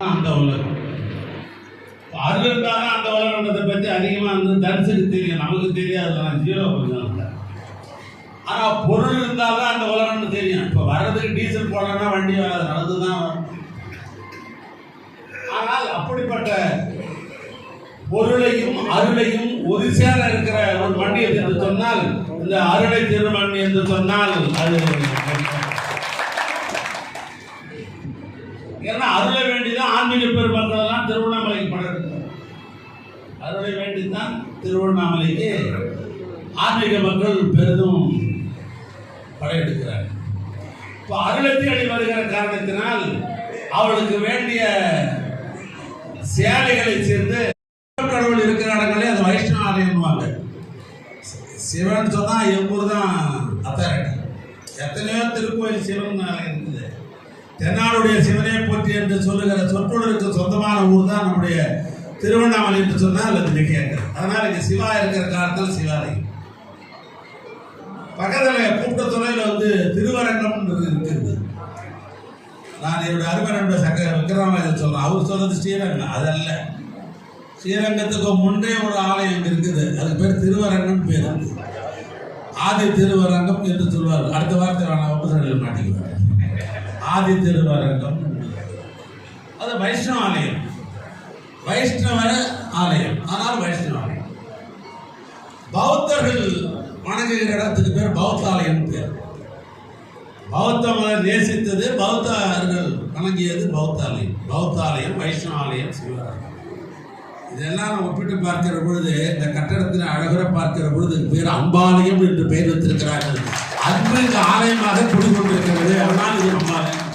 அந்த உலகம் அது இருந்தாலும் அந்த உலகத்தை பற்றி அதிகமாக வந்து தரிசனுக்கு தெரியும் நமக்கு தெரியாது ஜீரோ கொஞ்சம் ஆனால் பொருள் இருந்தால் தான் அந்த உலகம்னு தெரியும் இப்போ வர்றதுக்கு டீசல் போடணும்னா வண்டி வராது நடந்து தான் வரும் ஆனால் அப்படிப்பட்ட பொருளையும் அருளையும் ஒரு இருக்கிற ஒரு வண்டி என்று சொன்னால் இந்த அருளை திருமண் என்று சொன்னால் அது ஏன்னா அருளை வேண்டிதான் ஆன்மீக பெருமக்களெல்லாம் திருவண்ணாமலைக்கு படம் அருளை வேண்டிதான் திருவண்ணாமலைக்கு ஆன்மீக மக்கள் பெரிதும் படையெடுக்கிறார் இப்போ அருளை அடி வருகிற காரணத்தினால் அவளுக்கு வேண்டிய சேலைகளை சேர்ந்து கடவுள் இருக்கிற இடங்களே அது வைஷ்ணவ ஆலயம்வாங்க சிவன் சொன்னா எவ்வூர் தான் அத்தாரிட்டி எத்தனையோ திருக்கோயில் சிவன் ஆலயம் இருக்குது. தென்னாடுடைய சிவனே போற்றி என்று சொல்லுகிற சொற்றொடருக்கு சொந்தமான ஊர் தான் நம்முடைய திருவண்ணாமலை என்று சொன்னால் அது மிகையாக அதனால் இங்கே சிவா இருக்கிற காலத்தில் சிவாலயம். பக்கத்தில் கூட்ட துறையில் வந்து திருவரங்கம் இருக்கிறது நான் என்னுடைய அருமை நண்பர் சக்கர விக்ரமாஜன் சொல்கிறேன் அவர் சொன்னது ஸ்ரீரங்கம். அதல்ல. ஸ்ரீரங்கத்துக்கு முன்னே ஒரு ஆலயம் இருக்குது. அதுக்கு பேர் திருவரங்கம் பேர். ஆதி திருவரங்கம் என்று சொல்வார் அடுத்த வார்த்தை நான் உபசரில் மாட்டிக்குவேன். ஆதி திருவரங்கம். அது வைஷ்ணவ ஆலயம். வைஷ்ணவ ஆலயம். ஆனால் வைஷ்ணவ ஆலயம். பௌத்தர்கள் வணங்குகிற இடத்துக்கு பேர் பௌத்த ஆலயம் பேர். பௌத்த மதம் நேசித்தது பௌத்தர்கள் வணங்கியது பௌத்த ஆலயம் பௌத்த ஆலயம் வைஷ்ணவ ஆலயம் சிவராலயம் இதெல்லாம் ஒப்பிட்டு பார்க்கிற பொழுது இந்த கட்டடத்தின் அழகுற பார்க்கிற பொழுது பேர் அம்பாலயம் என்று பெயர் வைத்திருக்கிறார்கள். அன்பு இந்த ஆலயமாக குடிக்கொண்டிருக்கிறது அதனால் இது அம்பாலயம்.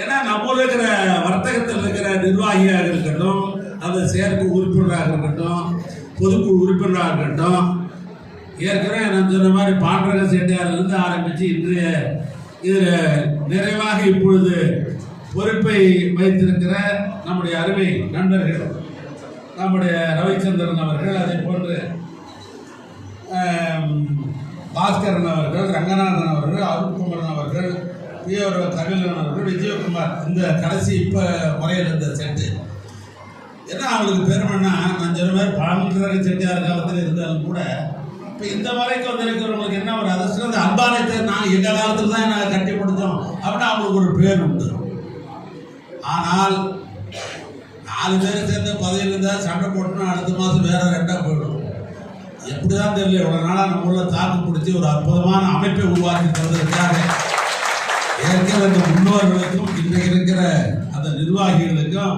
ஏன்னா நம்ம இருக்கிற வர்த்தகத்தில் இருக்கிற நிர்வாகியாக இருக்கட்டும் அது செயற்கு உறுப்பினராக இருக்கட்டும் பொதுக்குழு உறுப்பினராக இருக்கட்டும் ஏற்கனவே நான் சொன்ன மாதிரி பாண்டரக செட்டியாரிலிருந்து ஆரம்பித்து இன்றைய இதில் நிறைவாக இப்பொழுது பொறுப்பை வைத்திருக்கிற நம்முடைய அருமை நண்பர்கள் நம்முடைய ரவிச்சந்திரன் அவர்கள் அதே போன்று பாஸ்கரன் அவர்கள் ரங்கநாதன் அவர்கள் அருண்குமரன் அவர்கள் பியோர் கபிலன் அவர்கள் விஜயகுமார் இந்த கடைசி இப்போ முறையில் இருந்த செட்டு. ஏன்னா அவங்களுக்கு பெருமைன்னா நான் சொன்ன மாதிரி பாண்டிரக செட்டியார் காலத்தில் இருந்தாலும் கூட இப்போ இந்த வரைக்கும் வந்திருக்கிறவங்களுக்கு என்ன ஒரு அதிர்ஷ்டம்? அந்த அன்பாலயத்தை நான் எங்கள் காலத்தில் தான் நாங்கள் கட்டி கொடுத்தோம். அப்படின்னா அவங்களுக்கு ஒரு பேர் உண்டு. ஆனால் நாலு பேர் சேர்ந்த பதவியில் இருந்தால் சண்டை போட்டோம்னா அடுத்த மாதம் வேற ரெண்டாக போயிடும். எப்படிதான் தெரியல இவ்வளோ நாளாக நம்ம உள்ள தாக்கு பிடிச்சி ஒரு அற்புதமான அமைப்பை உருவாக்கி தருவதற்காக ஏற்கனவே அந்த முன்னோர்களுக்கும் இன்றைக்கு இருக்கிற அந்த நிர்வாகிகளுக்கும்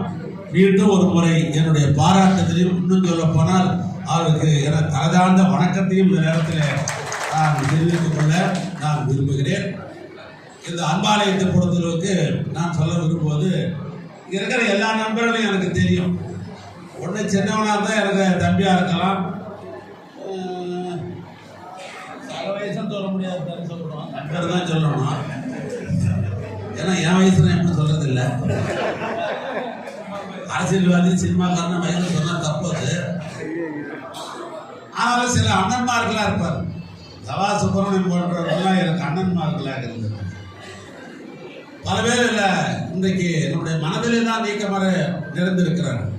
மீண்டும் ஒரு முறை என்னுடைய பாராட்டத்திலையும் இன்னும் சொல்ல போனால் அவருக்கு என தலதாழ்ந்த வணக்கத்தையும் இந்த நேரத்தில் நான் தெரிவித்துக் கொள்ள நான் விரும்புகிறேன். இந்த அன்பாலயத்தை பொறுத்தளவுக்கு நான் சொல்ல விரும்புவது இருக்கிற எல்லா நண்பர்களும் எனக்கு தெரியும். ஒன்று சின்னவனாக இருந்தால் எனக்கு தம்பியாக இருக்கலாம். அஹ், சக வயசுன்னு சொல்ல முடியாது சொல்லணும் நண்பர் தான் சொல்லணும். ஏன்னா என் வயசுல எப்படி சொல்றது இல்ல அரசியல்வாதி சினிமாக்காரன் வயசு சொன்னா தப்பு அது ஆனாலும் சில அண்ணன்மார்களா இருப்பார். தவா சுப்பிரமணியம் போன்றவர்கள்லாம் எனக்கு அண்ணன்மார்களாக இருந்தது. பல பேர் இன்றைக்கு நம்முடைய மனதிலே தான் நீக்கமர நிறைந்திருக்கிறார்கள்.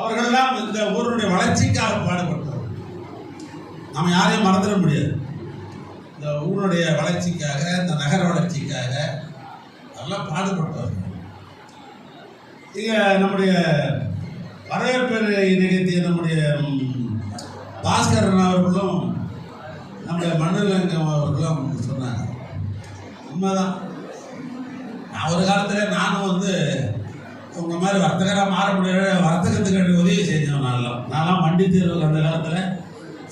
அவர்களெல்லாம் இந்த ஊருடைய வளர்ச்சிக்காக பாடுபட்டவர் நம்ம யாரையும் மறந்துட முடியாது. இந்த ஊருடைய வளர்ச்சிக்காக இந்த நகர வளர்ச்சிக்காக அதெல்லாம் பாடுபட்டவர்கள். இங்கே நம்முடைய வரவேற்பு நிகழ்த்திய நம்முடைய பாஸ்கரன் அவர்களும் நம்முடைய மண்ணிலங்கம் அவர்களும் சொன்னாங்க. உண்மைதான். ஒரு காலத்தில் நானும் வந்து உங்க மாதிரி வர்த்தகராக மாற முடியல வர்த்தகத்துக்கு உதவி செஞ்சோம் நான்லாம் நான்லாம் வண்டி தேர்வு அந்த காலத்தில்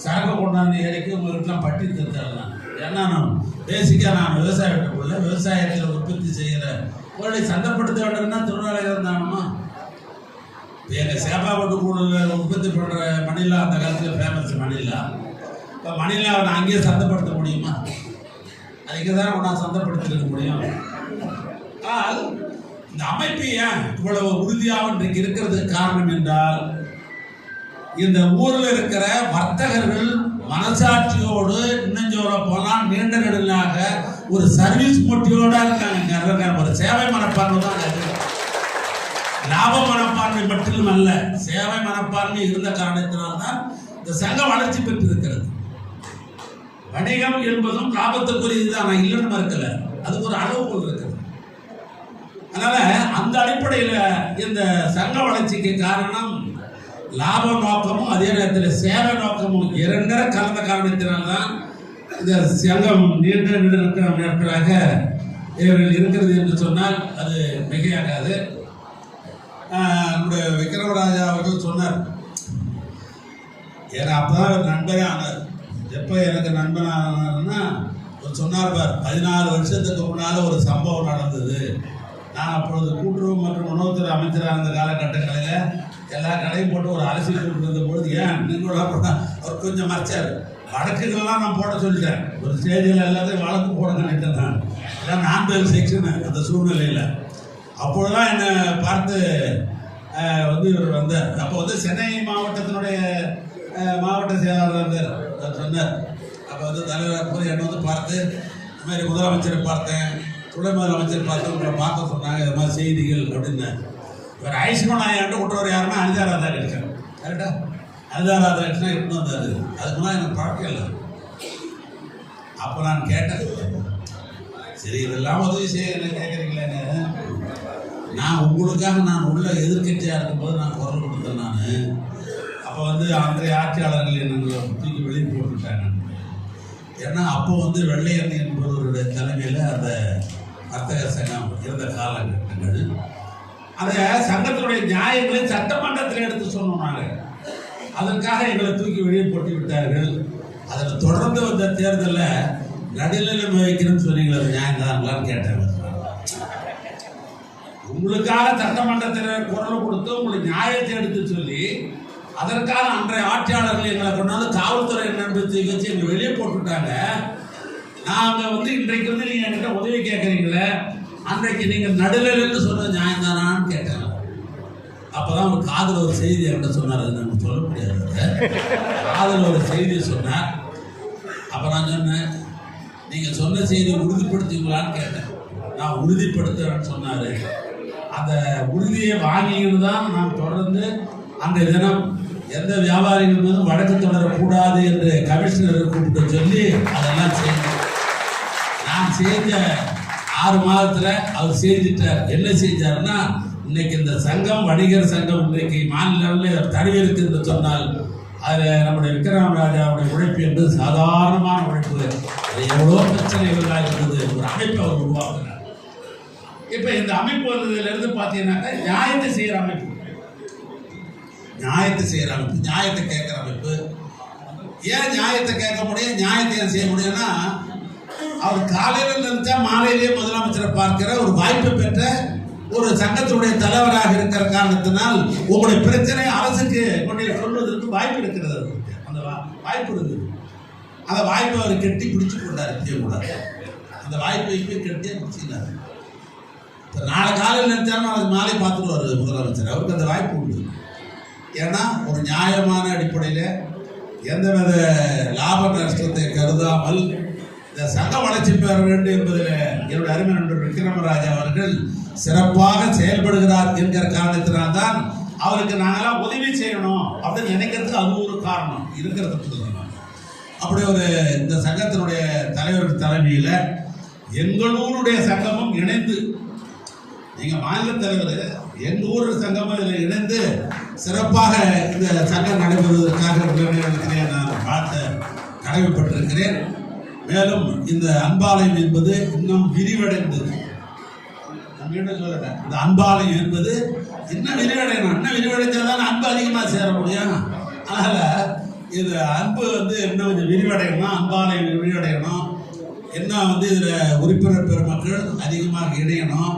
சாக கொண்டாந்து ஏறிக்கு உங்களுக்குலாம் பட்டி திருத்தலாம் ஏன்னா நான் பேசிக்காக நான் விவசாயிட்ட போல விவசாயத்தில் உற்பத்தி செய்கிற பொருளை சந்தப்படுத்த வேண்டும்னா திருநாளையில் இருந்தானுமா எங்கள் சேப்பாப்பட்டு கூட உற்பத்தி பண்ணுற மணிலா அந்த காலத்தில் ஃபேமஸ் மணிலா. இப்போ மணிலாவை நான் அங்கேயே சந்தப்படுத்த முடியுமா? அதுக்கு தானே நான் சந்தப்படுத்திருக்க முடியும். ஆனால் இந்த அமைப்பு ஏன் இவ்வளவு உறுதியாக இன்றைக்கு இருக்கிறதுக்கு காரணம் என்றால் இந்த ஊரில் இருக்கிற வர்த்தகர்கள் மனசாட்சியோடு இன்னும் சொல்ல போனால் நீண்ட நெடுநாக ஒரு சர்வீஸ் மோட்டிவோட இருக்காங்க. ஒரு சேவை மனப்பான்மை தான் அது. லாப மனப்பான்மை மட்டும் அல்ல சேவை மனப்பான்மை இருந்த காரணத்தினால்தான் இந்த சங்கம் வளர்ச்சி பெற்றிருக்கிறது. வணிகம் என்பதும் லாபத்துக்குரியது தான் நான் இல்லைன்னு மறுக்கல. அதுக்கு ஒரு அளவுகோல் இருக்குது அதனால அந்த அடிப்படையில் இந்த சங்க வளர்ச்சிக்கு காரணம் லாப நோக்கமும் அதே நேரத்தில் சேவை நோக்கமும் இரண்டர கலந்த காரணத்தினால்தான் இந்த சங்கம் நீண்ட நெடுக்க நாட்களாக இவர்கள் இருக்கிறது என்று சொன்னால் அது மிகையாகாது. நம்முடைய விக்ரமராஜா அவர்கள் சொன்னார் ஏன்னா அப்பதான் நண்பரே ஆனார். எப்போ எனக்கு நண்பன் ஆனார்னா சொன்னார் பார் பதினாலு வருஷத்துக்கு முன்னால் ஒரு சம்பவம் நடந்தது. நான் அப்பொழுது கூட்டுறவு மற்றும் உணவுத்துறை அமைச்சராக இருந்த காலகட்டங்களில் எல்லா கடையும் போட்டு ஒரு அரிசி இருந்த பொழுது ஏன் நீங்களும் அவர் கொஞ்சம் மறைச்சார். வழக்குகள்லாம் நான் போட சொல்லிட்டேன். ஒரு ஸ்டேஜில் எல்லாத்தையும் வழக்கு போட நினைத்தேன் நான். எல்லாம் நான் செக்ஷன் அந்த சூழ்நிலையில். அப்பொழுதுதான் என்னை பார்த்து வந்து இவர் வந்தார். அப்போ வந்து சென்னை மாவட்டத்தினுடைய மாவட்ட செயலாளர் இருந்தார். சொன்னார். அப்போ வந்து தலைவர் போய் என்னை வந்து பார்த்து இது மாதிரி முதலமைச்சரை பார்த்தேன். துணை முதலமைச்சர் பார்த்து உங்களை பார்க்க சொன்னாங்க இது மாதிரி செய்திகள் அப்படின்னு. இவர் ஐஸ்வன் நாயாண்டு விட்டவர் யாருன்னா அனிதா ராதாகிருஷ்ணன். கரெக்டா அனிதா ராதாகிருஷ்ணன் இட்டு வந்தார். அதுக்கு முன்னாடி எனக்கு பழக்கம் இல்லை. அப்போ நான் கேட்டேன். சரி இதெல்லாம் உதவி செய்ய என்ன கேட்குறீங்களேன்னு நான் உங்களுக்காக நான் உள்ள எதிர்க்கட்சியாக இருக்கும்போது நான் குரல் கொடுத்தேன் நான். அப்போ வந்து அன்றைய ஆட்சியாளர்கள் என்னை தூக்கி வெளியே போட்டுட்டாங்க. ஏன்னா அப்போ வந்து வெள்ளையன் என்பவருடைய தலைமையில் அந்த வர்த்தக சங்கம் இருந்த காலகட்டங்கள். அதை சங்கத்தினுடைய நியாயங்களை சட்டமன்றத்தில் எடுத்து சொன்னோம் நாங்கள் அதற்காக எங்களை தூக்கி வெளியே போட்டு விட்டார்கள். அதில் தொடர்ந்து வந்த தேர்தலில் நடுநிலை வைக்கணும்னு சொன்னீங்களே அது நியாயம்தாங்களான்னு கேட்டாங்க. உங்களுக்காக சட்டமன்றத்தில் குரல் கொடுத்து உங்களுக்கு நியாயத்தை எடுத்து சொல்லி அதற்காக அன்றைய ஆட்சியாளர்கள் எங்களை கொண்டாந்து காவல்துறை நண்பத்தை வச்சு எங்களை வெளியே போட்டுவிட்டாங்க நாங்கள் வந்து இன்றைக்கு வந்து நீங்கள் என்கிட்ட உதவி கேட்குறீங்களே அன்றைக்கு நீங்கள் நடுநிலைன்னு சொன்னது நியாயம்தானான்னு கேட்டாங்க அப்பதான் ஒரு காதல் ஒரு செய்தி என்கிட்ட சொன்னார். அது சொல்ல முடியாது. காதல் ஒரு செய்தி சொன்னார். அப்போ நான் சொன்னேன் நீங்கள் சொன்ன செய்தியை உறுதிப்படுத்துவீங்களான்னு கேட்டேன். நான் உறுதிப்படுத்துறேன்னு சொன்னார். அந்த உறுதியை வாங்கிட்டு தான் நான் தொடர்ந்து அந்த தினம் எந்த வியாபாரிகள் மீதும் வழக்கு தொடரக்கூடாது என்று கமிஷனரை கூப்பிட்டு சொல்லி அதெல்லாம் செய்யணும் நான் செஞ்ச ஆறு மாதத்தில் அவர் செஞ்சிட்டார். என்ன செஞ்சார்னா இன்னைக்கு இந்த சங்கம் வணிகர் சங்கம் இன்றைக்கு மாநில அளவில் தழுவி இருக்கு என்று சொன்னால் அதில் நம்முடைய விக்ரம் ராஜாவுடைய உழைப்பு என்பது சாதாரணமான உழைப்பு. அது எவ்வளோ பிரச்சனைகளாக இருந்தது ஒரு அமைப்பை அவர் உருவாக்குறார் இப்போ இந்த அமைப்பு வந்ததுலேருந்து பார்த்தீங்கன்னாக்கா நியாயத்தை செய்கிற அமைப்பு. நியாயத்தை செய்கிற அமைப்பு. நியாயத்தை கேட்குற அமைப்பு. ஏன் நியாயத்தை கேட்க முடியும்? நியாயத்தை ஏன் செய்ய முடியும்னா அவர் காலையில் நினைச்சா மாலையிலேயே முதலமைச்சரை பார்க்கிற ஒரு வாய்ப்பு பெற்ற ஒரு சங்கத்தினுடைய தலைவராக இருக்கிற காரணத்தினால் உங்களுடைய பிரச்சனை அரசுக்கு கொண்டு சொல்வதற்கு வாய்ப்பு இருக்கிறது அவருக்கு. அந்த வா- வாய்ப்பு இருக்குது அந்த வாய்ப்பை அவர் கெட்டி பிடிச்சு கொண்டார் கூடாது அந்த வாய்ப்பை இப்பயும் கெட்டியே பிடிச்சிக்கிறார் இப்போ நாளை காலையில் நினைச்சாலும் நாளைக்கு மாலை பார்த்துருவார் முதலமைச்சர் அவருக்கு அந்த வாய்ப்பு உண்டு. ஏன்னா ஒரு நியாயமான அடிப்படையில் எந்தவித லாப நஷ்டத்தை கருதாமல் இந்த சங்க வளர்ச்சி பெற வேண்டும் என்பதில் என்னுடைய அருமை நண்பர் விக்ரமராஜா அவர்கள் சிறப்பாக செயல்படுகிறார் என்கிற காரணத்தினால்தான் அவருக்கு நாங்களாம் உதவி செய்யணும் அப்படின்னு நினைக்கிறதுக்கு அது ஒரு காரணம். இருக்கிறதுக்கு சொல்லணும் அப்படி ஒரு இந்த சங்கத்தினுடைய தலைவர் தலைமையில் எங்களூருடைய சங்கமும் இணைந்து எங்கள் மாநில தலைவர் எங்கள் ஊர் சங்கமும் இதில் இணைந்து சிறப்பாக இந்த சங்கம் நடைபெறுவதற்காக நான் பார்த்த கடமைப்பட்டிருக்கிறேன் மேலும் இந்த அன்பாலயம் என்பது இன்னும் விரிவடைந்தது. மீண்டும் இந்த அன்பாலயம் என்பது இன்னும் விரிவடையணும்? இன்னும் விரிவடைஞ்சாதான் அன்பு அதிகமாக சேர முடியும். அதனால் இது அன்பு வந்து இன்னும் கொஞ்சம் விரிவடையணும் அன்பாலயம் விரிவடையணும். என்ன வந்து இதில் உறுப்பினர் பெருமக்கள் அதிகமாக இணையணும்?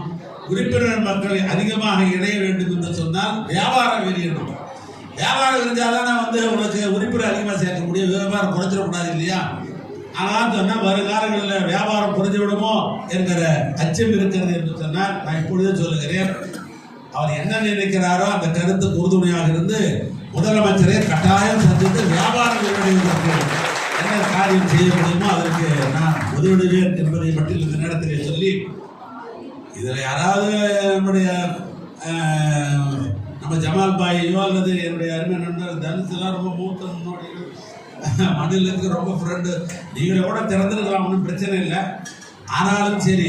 உறுப்பினர் மக்கள் அதிகமாக இணைய வேண்டும் என்று சொன்னால் வியாபாரம் விரியணும். வியாபாரம் இருந்தால் தானே வந்து உங்களுக்கு உறுப்பினர் அதிகமாக சேர்க்க முடியும் வியாபாரம் குறைஞ்சிடக்கூடாது இல்லையா? ஆனால் சொன்னால் வருங்காலங்களில் வியாபாரம் புரிஞ்சு விடுமோ என்கிற அச்சம் இருக்கிறது என்று சொன்னால் நான் இப்பொழுதே சொல்லுகிறேன். அவர் என்ன நினைக்கிறாரோ அந்த கருத்துக்கு உறுதுணையாக இருந்து முதலமைச்சரை கட்டாயம் சந்தித்து வியாபாரம் என்ன காரியம் செய்ய முடியுமோ அதற்கு நான் உதவிடுவேன் என்பதை மட்டும் இந்த நேரத்திலே சொல்லி இதில் யாராவது நம்முடைய நம்ம ஜமால் பாயோ அல்லது என்னுடைய அருமை நண்பர் தனுஷெல்லாம் ரொம்ப மூத்த முன்னோடிகள் மண்ணிலுக்கு ரொம்ப ஃப்ரெண்டு நீங்களே கூட திறந்துருக்கலாம் ஒன்றும் பிரச்சனை இல்லை. ஆனாலும் சரி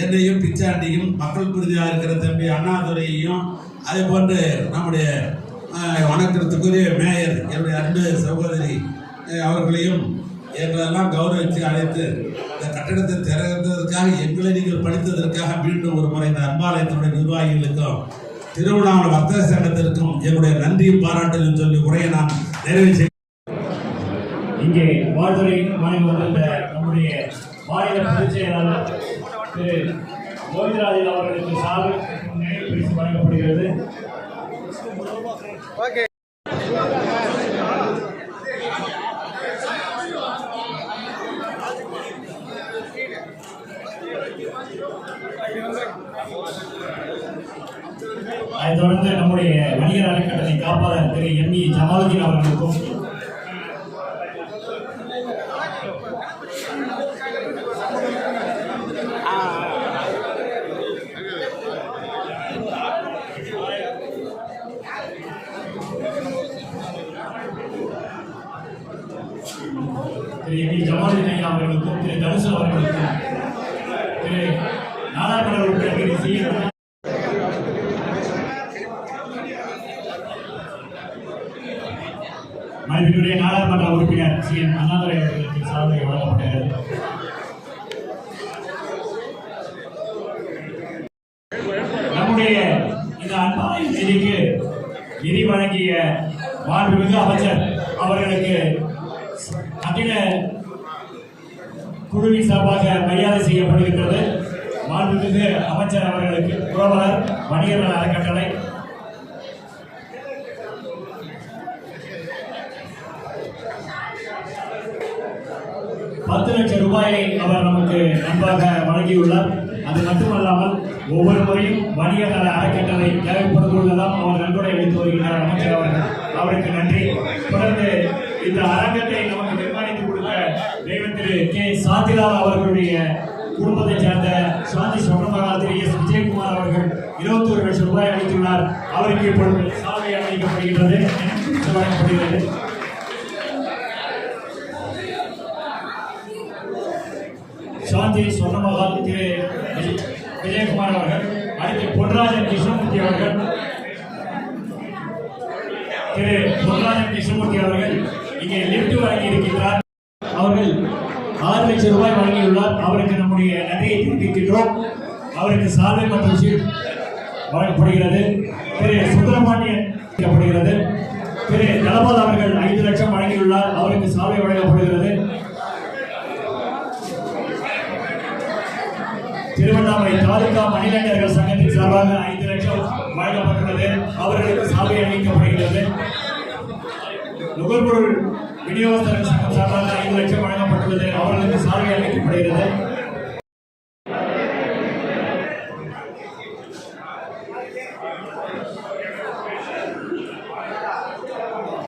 என்னையும் பிச்சாண்டியும் மக்கள் பிரதியாக இருக்கிற தம்பி அண்ணாதுரையையும் அதே போன்று நம்முடைய வணக்கத்துக்குரிய மேயர் என்னுடைய அன்பு சகோதரி அவர்களையும் எங்களெல்லாம் கௌரவித்து அழைத்து இந்த கட்டடத்தை திறந்ததற்காக எங்களை நீங்கள் படித்ததற்காக மீண்டும் ஒரு முறை இந்த அன்பாலயத்தினுடைய நிர்வாகிகளுக்கும் திருவண்ணாமலை வர்த்தக சங்கத்திற்கும் என்னுடைய நன்றி பாராட்டுன்னு சொல்லி உரையை நான் நிறைவு செய்ய இங்கே வாழ்த்துறை மாநிலம் வந்திருந்த நம்முடைய மாநில பொதுச் செயலாளர் திரு கோவிந்தராஜன் அவர்களுக்கு சார்பில் நினைவு பரிசு வழங்கப்படுகிறது. அதைத் தொடர்ந்து நம்முடைய வணிகர் அறக்கட்டளை காப்பாளர் திரு எம் இ ஜமாலுதீன் அவர்களுக்கும் திரு எம் இ ஜமாலுதீன் ஐயா அவர்களுக்கும் திரு திரு நாடாளுமன்ற உறுப்பினர் சி. என். நாடாளுமன்ற உறுப்பினர் சி என் அண்ணாதுரை அவர்களுக்கு சாதனை வழங்கப்பட்டது நம்முடைய இந்த அன்பாலயம் நிதிக்கு நிதி வழங்கிய மாண்புமிகு அமைச்சர் அவர்களுக்கு அகில குழுவின் சார்பாக மரியாதை செய்யப்படுகின்றது. மாண்புமிகு அமைச்சர் அவர்களுக்கு புரவலர் வணிகர் நல அறக்கட்டளை. பத்து லட்சம் ரூபாயை அவர் நமக்கு நன்றாக வழங்கியுள்ளார். அது மட்டுமல்லாமல் ஒவ்வொரு முறையும் வணிக நல அறக்கட்டளை தேவைப்படும் அவர் நன்கொடை அளித்து வருகிறார் அமைச்சர் அவர்கள். அவருக்கு நன்றி. தொடர்ந்து இந்த அரங்கத்தை நமக்கு நிர்மாணித்து கொடுத்த தெய்வம் திரு கே சாத்திலால் அவர்களுடைய குடும்பத்தைச் சேர்ந்த சாந்தி சொன்னமரா திரு எஸ். விஜயகுமார் அவர்கள் இருபத்தி ஒரு லட்சம் ரூபாய் அளித்துள்ளார். அவருக்கு இப்பொழுது சாலை அளிக்கப்படுகின்றது வழங்கப்படுகிறது சாந்தி சொன்னமகால் திரு விஜயகுமார் அவர்கள் அடுத்து பொன்ராஜன் கிருஷ்ணமூர்த்தி அவர்கள் திரு பொன்ராஜன் கிருஷ்ணமூர்த்தி அவர்கள் இங்கே லிப்ட் வழங்கி இருக்கின்றார் லட்சம் ரூபாய் வழங்கியுள்ளார். அவருக்கு நம்முடைய நன்றியை தெரிவிக்கின்றோம். அவருக்கு சாலை மற்றும் சீட் வழங்கப்படுகிறது. திரு சுந்தரபாண்டியன் வழங்கப்படுகிறது. திரு தளபதி அவர்கள் ஐந்து லட்சம் வழங்கியுள்ளார். அவருக்கு சாலை வழங்கப்படுகிறது. திருவண்ணாமலை தாலுகா மணிலண்டர்கள் சங்கத்தின் சார்பாக ஐந்து லட்சம் வழங்கப்பட்டுள்ளது. அவர்களுக்கு சாலை அளிக்கப்படுகிறது. நுகர்பொருள் விநியோகஸ்தர்கள் சங்கம் சார்பாக ஐந்து லட்சம் வழங்கப்பட்டுள்ளது. அவர்களுக்கு சாலை அளிக்கப்படுகிறது.